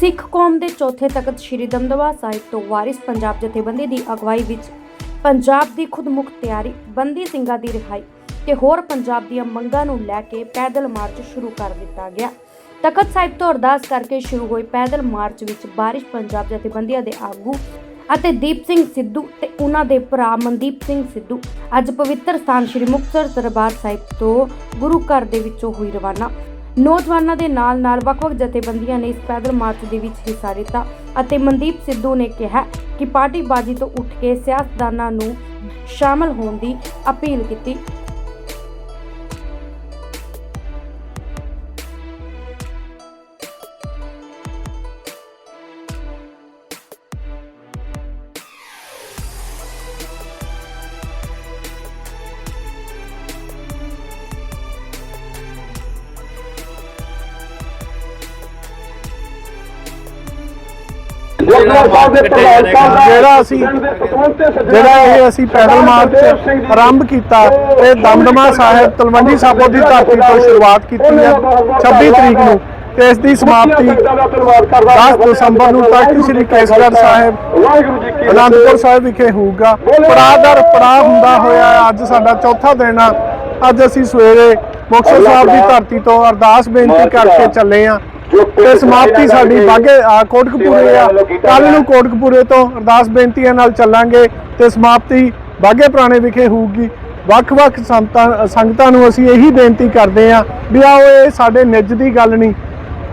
ਸਿੱਖ ਕੌਮ ਦੇ ਚੌਥੇ ਤਖਤ ਸ੍ਰੀ ਦਮਦਮਾ ਸਾਹਿਬ ਤੋਂ ਵਾਰਿਸ ਪੰਜਾਬ ਜਥੇਬੰਦੀ ਦੀ ਅਗਵਾਈ ਵਿੱਚ ਪੰਜਾਬ ਦੀ ਖੁਦਮੁਖਤਿਆਰੀ ਬੰਦੀ ਸਿੰਘਾਂ ਦੀ ਰਿਹਾਈ ਤੇ ਹੋਰ ਪੰਜਾਬ ਦੀਆਂ ਮੰਗਾਂ ਨੂੰ ਲੈ ਕੇ ਪੈਦਲ ਮਾਰਚ ਸ਼ੁਰੂ ਕਰ ਦਿੱਤਾ ਗਿਆ। ਤਖਤ ਸਾਹਿਬ ਤੋਂ ਅਰਦਾਸ ਕਰਕੇ ਸ਼ੁਰੂ ਹੋਈ ਪੈਦਲ ਮਾਰਚ ਵਿੱਚ ਬਾਰਿਸ਼ ਪੰਜਾਬ ਜਥੇਬੰਦੀਆਂ ਦੇ ਆਗੂ ਅਤੇ ਦੀਪ ਸਿੰਘ ਸਿੱਧੂ ਤੇ ਉਹਨਾਂ ਦੇ ਭਰਾ ਮਨਦੀਪ ਸਿੰਘ ਸਿੱਧੂ ਅੱਜ ਪਵਿੱਤਰ ਸਥਾਨ ਸ੍ਰੀ ਮੁਕਤਸਰ ਦਰਬਾਰ ਸਾਹਿਬ ਤੋਂ ਗੁਰੂ ਘਰ ਦੇ ਵਿੱਚੋਂ ਹੋਈ ਰਵਾਨਾ। ਨੌਜਵਾਨਾਂ ਦੇ ਨਾਲ-ਨਾਲ ਵੱਖ-ਵੱਖ ਜਥੇਬੰਦੀਆਂ ਨੇ ਇਸ ਪੈਦਲ ਮਾਰਚ ਦੇ ਵਿੱਚ ਹਿੱਸਾ ਲਿੱਤਾ ਅਤੇ ਮਨਦੀਪ ਸਿੱਧੂ ਨੇ ਕਿਹਾ ਕਿ ਪਾਰਟੀਬਾਜ਼ੀ ਤੋਂ ਉੱਠ ਕੇ ਸਿਆਸਤਦਾਨਾਂ ਨੂੰ ਸ਼ਾਮਲ ਹੋਣ ਦੀ ਅਪੀਲ ਕੀਤੀ। ਜਿਹੜਾ ਅਸੀਂ ਜਿਹੜਾ ਇਹ ਅਸੀਂ ਪੈਦਲ ਮਾਰਚ ਆਰੰਭ ਕੀਤਾ ਇਹ ਦਮਦਮਾ ਸਾਹਿਬ ਤਲਵੰਡੀ ਸਾਬੋ ਦੀ ਧਰਤੀ ਤੋਂ ਸ਼ੁਰੂਆਤ ਕੀਤੀ ਹੈ 26 ਤਰੀਕ ਨੂੰ ਤੇ ਇਸ ਦੀ ਸਮਾਪਤੀ 10 ਦਸੰਬਰ ਨੂੰ ਤਖਤ ਸ੍ਰੀ ਕੇਸਗੜ੍ਹ ਸਾਹਿਬ ਅਨੰਦਪੁਰ ਸਾਹਿਬ ਵਿਖੇ ਹੋਊਗਾ। ਪੜਾਦਰ ਪੜਾ ਹੁੰਦਾ ਹੋਇਆ ਅੱਜ ਸਾਡਾ ਚੌਥਾ ਦਿਨ ਆ। ਅੱਜ ਅਸੀਂ ਸਵੇਰੇ ਮੁਕਤਸਰ ਸਾਹਿਬ ਦੀ ਧਰਤੀ ਤੋਂ ਅਰਦਾਸ ਬੇਨਤੀ ਕਰਕੇ ਚੱਲੇ ਆ ਤੇ ਸਮਾਪਤੀ ਸਾਡੀ ਬਾਗੇ ਕੋਟਕਪੂਰੇ ਆ। ਕੱਲ ਨੂੰ ਕੋਟਕਪੂਰੇ ਤੋਂ ਅਰਦਾਸ ਬੇਨਤੀਆਂ ਨਾਲ ਚੱਲਾਂਗੇ ਤੇ ਸਮਾਪਤੀ ਬਾਗੇ ਪੁਰਾਣੇ ਵਿਖੇ ਹੋਊਗੀ। ਵੱਖ-ਵੱਖ ਸੰਤਾਂ ਸੰਗਤਾਂ ਨੂੰ ਅਸੀਂ ਇਹੀ ਬੇਨਤੀ ਕਰਦੇ ਆ ਵੀ ਆਓ ਇਹ ਸਾਡੇ ਨਿੱਜ ਦੀ ਗੱਲ ਨਹੀਂ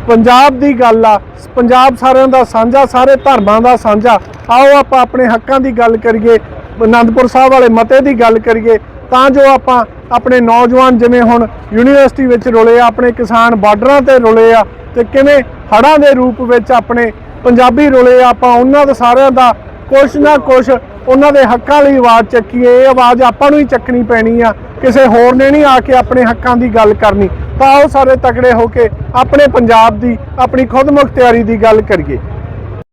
ਪੰਜਾਬ ਦੀ ਗੱਲ ਆ। ਪੰਜਾਬ ਸਾਰਿਆਂ ਦਾ ਸਾਂਝਾ ਸਾਰੇ ਧਰਮਾਂ ਦਾ ਸਾਂਝਾ। ਆਓ ਆਪਾਂ ਆਪਣੇ ਹੱਕਾਂ ਦੀ ਗੱਲ ਕਰੀਏ ਆਨੰਦਪੁਰ ਸਾਹਿਬ ਵਾਲੇ ਮਤੇ ਦੀ ਗੱਲ ਕਰੀਏ ਤਾਂ ਜੋ ਆਪਾਂ ਆਪਣੇ ਨੌਜਵਾਨ ਜਿਵੇਂ ਹੁਣ ਯੂਨੀਵਰਸਿਟੀ ਵਿੱਚ ਰੁਲੇ ਆ ਆਪਣੇ ਕਿਸਾਨ ਬਾਰਡਰਾਂ ਤੇ ਰੁਲੇ ਆ ਤੇ ਕਿਵੇਂ ਹੜ੍ਹਾਂ ਦੇ ਰੂਪ ਵਿੱਚ ਆਪਣੇ ਪੰਜਾਬੀ ਰੋਲੇ ਆਪਾਂ ਉਹਨਾਂ ਦਾ ਸਾਰਿਆਂ ਦਾ ਕੁਛ ਨਾ ਕੁਛ ਉਹਨਾਂ ਦੇ ਹੱਕਾਂ ਲਈ ਆਵਾਜ਼ ਚੱਕੀਏ, ਇਹ ਆਵਾਜ਼ ਆਪਾਂ ਨੂੰ ਹੀ ਚੱਕਣੀ ਪੈਣੀ ਆ। ਕਿਸੇ ਹੋਰ ਨੇ ਨਹੀਂ ਆ ਕੇ ਆਪਣੇ ਹੱਕਾਂ ਦੀ ਗੱਲ ਕਰਨੀ। ਤਾਂ ਉਹ ਸਾਰੇ ਤਕੜੇ ਹੋ ਕੇ ਆਪਣੇ ਪੰਜਾਬ ਦੀ, ਆਪਣੀ ਖੁਦ ਮੁਖਤਿਆਰੀ ਦੀ ਗੱਲ ਕਰੀਏ।